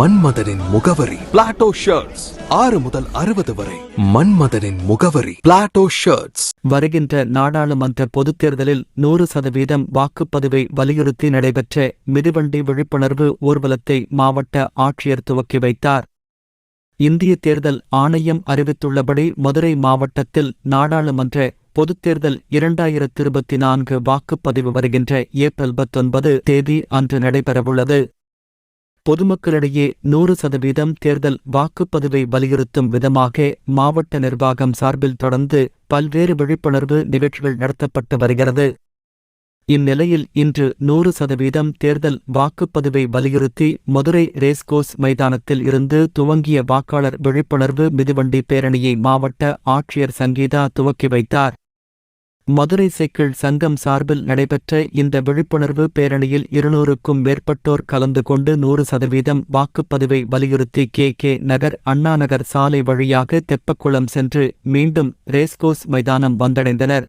மன்மதனின் முகவரி. Plato shirts ஆறு முதல் அறுபது வரை. மன்மதனின் முகவரி. பிளாட்டோ ஷர்ட்ஸ் வருகின்ற நாடாளுமன்ற பொதுத் தேர்தலில் நூறு சதவீதம் வாக்குப்பதிவை வலியுறுத்தி நடைபெற்ற மிதிவண்டி விழிப்புணர்வு ஊர்வலத்தை மாவட்ட ஆட்சியர் துவக்கி வைத்தார். இந்திய தேர்தல் ஆணையம் அறிவித்துள்ளபடி மதுரை மாவட்டத்தில் நாடாளுமன்ற பொதுத் தேர்தல் இரண்டாயிரத்து இருபத்தி நான்கு வாக்குப்பதிவு வருகின்ற ஏப்ரல் பத்தொன்பது தேதி அன்று நடைபெறவுள்ளது. பொதுமக்களிடையே நூறு சதவீதம் தேர்தல் வாக்குப்பதிவை வலியுறுத்தும் விதமாக மாவட்ட நிர்வாகம் சார்பில் தொடர்ந்து பல்வேறு விழிப்புணர்வு நிகழ்ச்சிகள் நடத்தப்பட்டு வருகிறது. இந்நிலையில் இன்று நூறு சதவீதம் தேர்தல் வாக்குப்பதிவை வலியுறுத்தி மதுரை ரேஸ்கோஸ் மைதானத்தில் இருந்து துவங்கிய வாக்காளர் விழிப்புணர்வு மிதிவண்டி பேரணியை மாவட்ட ஆட்சியர் சங்கீதா துவக்கி வைத்தார். மதுரை சைக்கிள் சங்கம் சார்பில் நடைபெற்ற இந்த விழிப்புணர்வு பேரணியில் இருநூறுக்கும் மேற்பட்டோர் கலந்து கொண்டு நூறு சதவீதம் வாக்குப்பதிவை வலியுறுத்தி கே கே நகர் அண்ணாநகர் சாலை வழியாக தெப்பக்குளம் சென்று மீண்டும் ரேஸ்கோஸ் மைதானம் வந்தடைந்தனர்